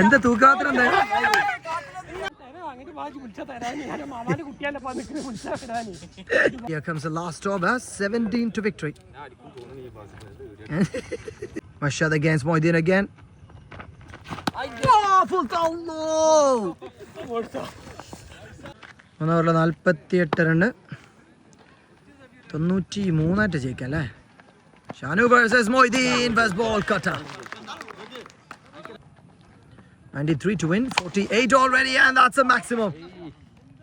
എന്താ തൂക്കാത്ര എന്താ അങ്ങോട്ട് വാങ്ങി വിളിച്ചാ തരാന് ഞാൻ മാമാന്റെ കുട്ടിയാന്റെ നിൽക്കുന്ന വിളിച്ചാ തരാന് Here comes the last over, 17 to victory. Mashad against Moidin again. Full foul! No! മൂന്ന് ഓവറിൽ നാൽപ്പത്തി എട്ട് റണ്ണ് തൊണ്ണൂറ്റി മൂന്നായിട്ട് ജയിക്കാം അല്ലേ Shanu versus Moideen first ball കട്ട 93 to win, 48 already, and that's a maximum.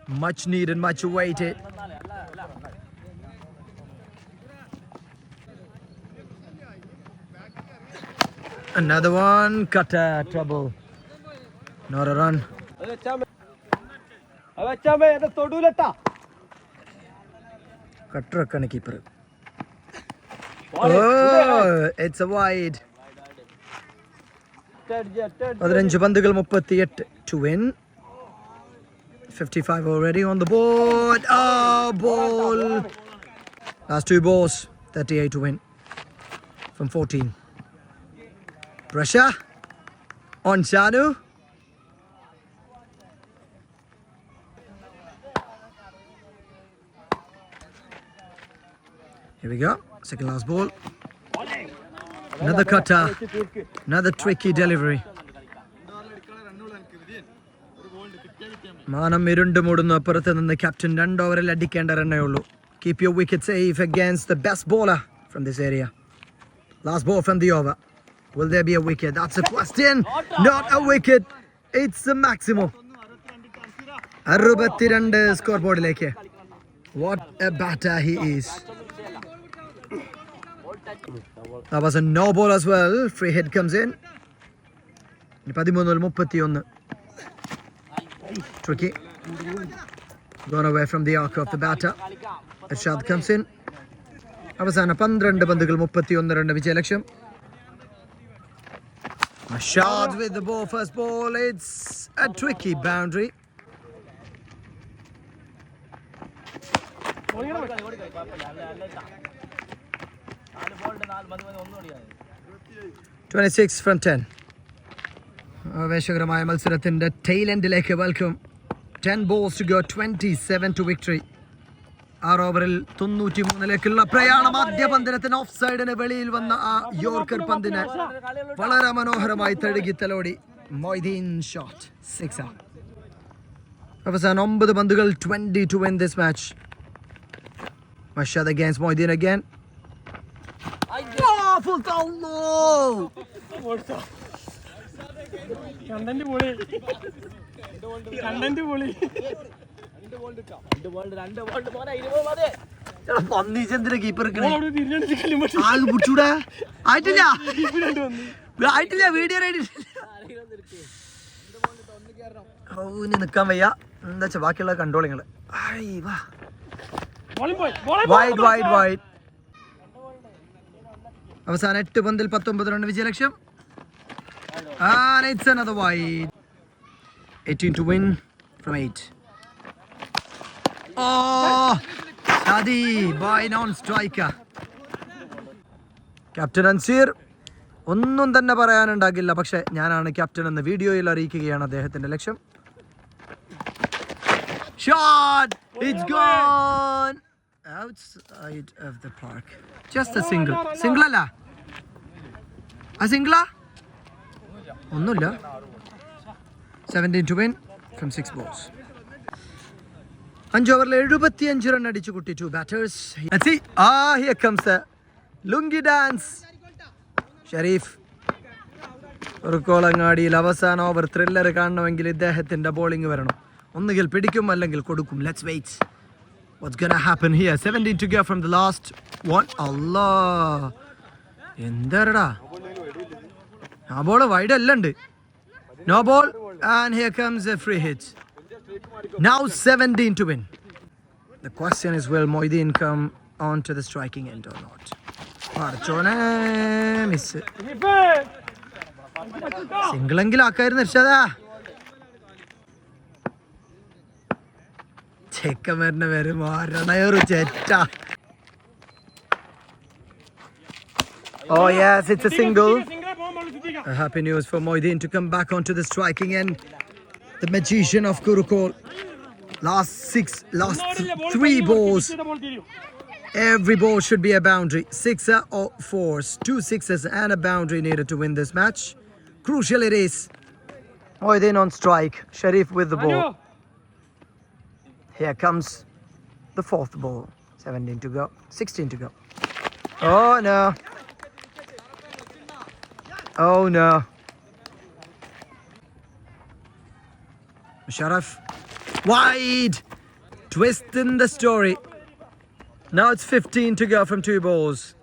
Much needed, much awaited. Another one, cutter, trouble. Not a run. തൊടൂലട്ടാ കട്ടറൊക്കെയാണ് keeper Oh, it's a wide. പതിനഞ്ച് പന്തുകൾ മുപ്പത്തിയെട്ട് to win fifty five already on the board Oh, ball. Last two balls, 38 to win from 14. Pressure on Shanu. Here we go. Second last ball. Another cutter. Another tricky delivery. മാനം ഇരുണ്ട് മൂടുന്നു. അപ്പുറത്ത് നിന്ന് captain രണ്ട് ഓവറിൽ അടിക്കേണ്ട റണ്ണേ ഉള്ളൂ. Keep your wicket safe against the best bowler from this area last ball from the over will there be a wicket that's a question not a wicket it's a maximum അറുപത്തിരണ്ട് score ബോർഡിലേക്ക് what a batter he is That was a no ball as well. Free hit comes in. പതിമൂന്നിൽ മുപ്പത്തിയൊന്ന് Tricky. Gone away from the arc of the batter. Arshad comes in. അവസാന പന്ത്രണ്ട് പന്തുകൾ മുപ്പത്തി മുപ്പത്തിയൊന്ന് run വിജയലക്ഷ്യം Ashad with the ball, first ball. It's a tricky boundary. Twenty-six from 10. ആവേശകരമായ മത്സരത്തിന്റെ tail എൻഡിലേക്ക് welcome ten balls to go twenty seven to victory ആറ് ഓവറിൽ തൊണ്ണൂറ്റി മൂന്നിലേക്കുള്ള പ്രയാണം. ആദ്യ പന്തിനത്തിന് ഓഫ് സൈഡിന് വെളിയിൽ വന്ന ആ യോർക്കർ പന്തിന് വളരെ മനോഹരമായി തഴുകി തലോടി. മൊയ്തീൻ ഷോട്ട് സിക്സ് അവസാനം ഒമ്പത് പന്തുകൾ twenty to win this match Mashad against Moideen again content പൊളി കണ്ടന്റ് പൊളി പന്നീച്ചെന്തിനാ കീപ്പർ പിടിച്ചൂടാ? ആയിട്ടില്ല? ആയിട്ടില്ല വീഡിയോ റെഡി ഓ ഇനി നിക്കാൻ വയ്യ. എന്താ വെച്ചാ ബാക്കിയുള്ള കണ്ട്രോളിങ്ങൾ വൈഡ് വാ. ബോളിംഗ് പോയി ബോളിംഗ് വൈഡ് വൈഡ് വൈഡ് അവസാനം എട്ട് പന്തിൽ പത്തൊമ്പത് റൺ വിജയലക്ഷ്യം And it's another wide. 18 to win from 8. Oh! Shadi by non-striker. Captain Anseer ഒന്നും തന്നെ പറയാനുണ്ടാകില്ല പക്ഷെ ഞാനാണ് ക്യാപ്റ്റൻ എന്ന് വീഡിയോയിൽ അറിയിക്കുകയാണ് അദ്ദേഹത്തിന്റെ ലക്ഷ്യം shot it's gone outside of the park. Just a single. Single അല്ല? ആ സിംഗിളാ ഒന്നുമില്ല. Seventeen to win from six balls അഞ്ച് ഓവറിൽ എഴുപത്തി അഞ്ച് റൺ അടിച്ചു കുട്ടി ടു ബാറ്റേഴ്സ് ആ here comes Lungi dance Sharif ഉറുക്കോളങ്ങാടിയിൽ അവസാന ഓവർ ത്രില്ലർ കാണണമെങ്കിൽ ഇദ്ദേഹത്തിന്റെ ബോളിംഗ് വരണം. ഒന്നുകിൽ പിടിക്കും അല്ലെങ്കിൽ കൊടുക്കും. Let's wait what's gonna happen here? 17 to go from the last one. Allah. എന്താടാ ആ ബോൾ വൈഡ് അല്ല ഉണ്ട് no ball and here comes a free hit now 17 to win The question is will Moideen come on to the striking end or not? പറിച്ചോനെ miss സിംഗിളെങ്കിലും ആക്കായിരുന്നു ഇർഷാദാ ചെക്കൻ വരുന്ന വരും മാരണയൊരു ചെറ്റ Oh yes, it's a single. സിംഗിളെ പോകുമ്പോൾ ചുറ്റിക്കാം A happy news for Moideen to come back onto the striking end. The magician of Kurukol. Last six, last three balls. Ball തിരിയും Every ball should be a boundary. Sixer or fours. Two sixes and a boundary needed to win this match. Crucial it is. Moideen on strike. Sharif with the Anu ball. Here comes the fourth ball. 17 to go. 16 to go. Oh no. Oh no. Sharaf. Wide. Twist in the story. Now it's 15 to go from two balls.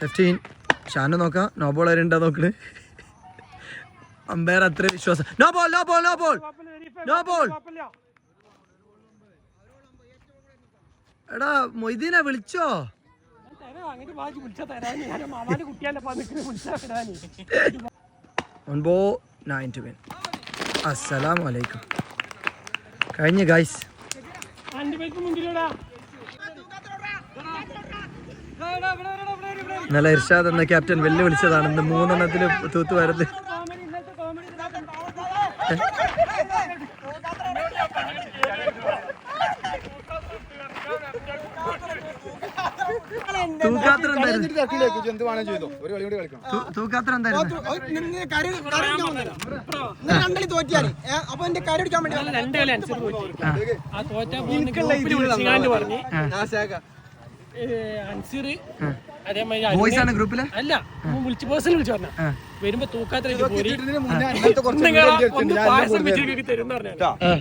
15. ഷാന് നോക്കാം no ball ആരുണ്ടോ നോക്കണ് umpire അത്ര വിശ്വാസം no ball no ball no ball no ball. എടാ മൊയ്തീനെ വിളിച്ചോ? ഒൻപോ nine to win അസ്സലാം വലൈക്കും കഴിഞ്ഞ ഗൈസ് ഇന്നലെ ഇർഷാദ് എന്ന ക്യാപ്റ്റൻ വെല്ലുവിളിച്ചതാണ്. ഇന്ന് മൂന്നെണ്ണത്തിൽ തൂത്തു തൂക്കാത്ര എന്തായിരുന്നു? എന്ത് വേണം ചെയ്തോ. ഒരു കളി കൂടി കളിക്കണം. തൂക്കാത്ര എന്തായിരുന്നു? രണ്ടളി തോറ്റിയാണ് അപ്പൊ എന്റെ കാര്യം അടിക്കാൻ വേണ്ടി രണ്ട് കളി അനുസരിച്ച് തോറ്റാ. പറഞ്ഞ്. അൻസിർ. ബോയ്സ് ആണ് ഗ്രൂപ്പിലെ അല്ല വിളിച്ച് പേഴ്സണൽ വിളിച്ചു പറഞ്ഞ വരുമ്പോ ഞാൻ പായസം തരും പറഞ്ഞു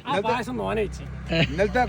ആ പായസം നോന വെച്ച്. ഇന്നലത്തെ